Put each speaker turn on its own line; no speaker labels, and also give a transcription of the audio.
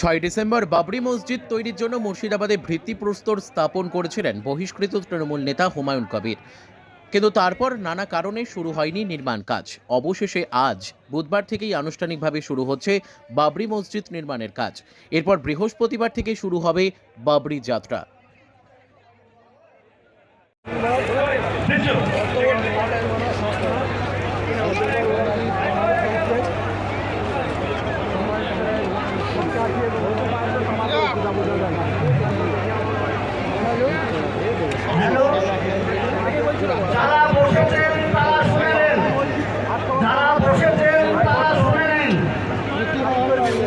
ছয় ডিসেম্বর বাবরি মসজিদ তৈরির জন্য মুর্শিদাবাদে ভিত্তিপ্রস্তর স্থাপন করেছিলেন বহিষ্কৃত তৃণমূল নেতা হুমায়ুন কবির। কিন্তু তারপর নানা কারণে শুরু হয়নি নির্মাণ কাজ। অবশেষে আজ বুধবার থেকেই আনুষ্ঠানিকভাবে শুরু হচ্ছে বাবরি মসজিদ নির্মাণের কাজ। এরপর বৃহস্পতিবার থেকে শুরু হবে বাবরি যাত্রা।